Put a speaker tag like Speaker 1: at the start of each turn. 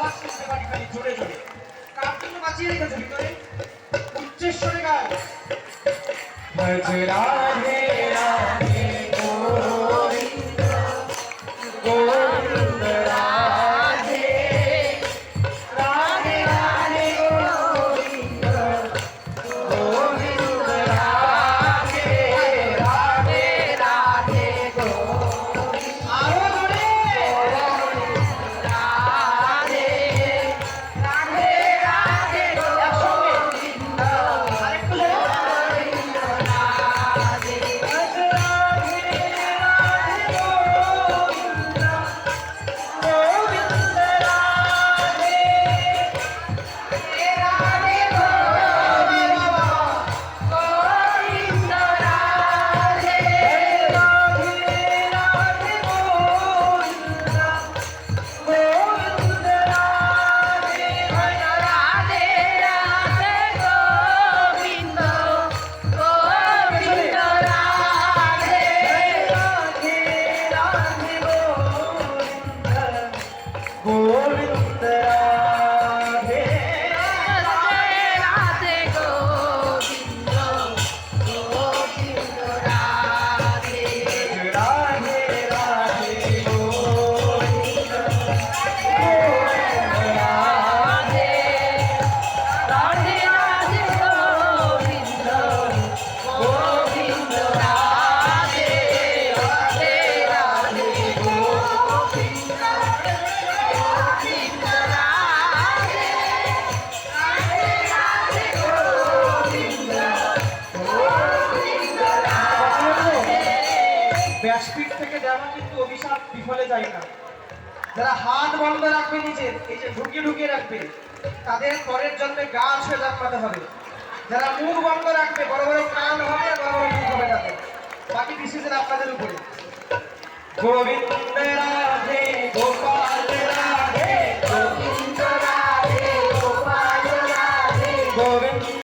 Speaker 1: আওয়াজ শুনতে পারি খালি জোরে জোরে। কার জন্য বাঁচিয়ে রেখেছে ভিতরে। উচ্চেশ্বরে গান। গোবিন্দ ব্যাসপীঠ থেকে দেওয়া কিন্তু অভিশাপ বিফলে যায় না। যারা হাত বন্ধ রাখবে নিজের এই যে ঢুকিয়ে ঢুকিয়ে রাখবে, তাদের পরের জন্মে গাছ হয়ে জন্মাতে হবে। যারা মুখ বন্ধ রাখবে, বড় বড় কান হবে আর বড় বড় মুখ হবে তাদের। বাকি ডিসিশন আপনাদের উপরে। গোবিন্দ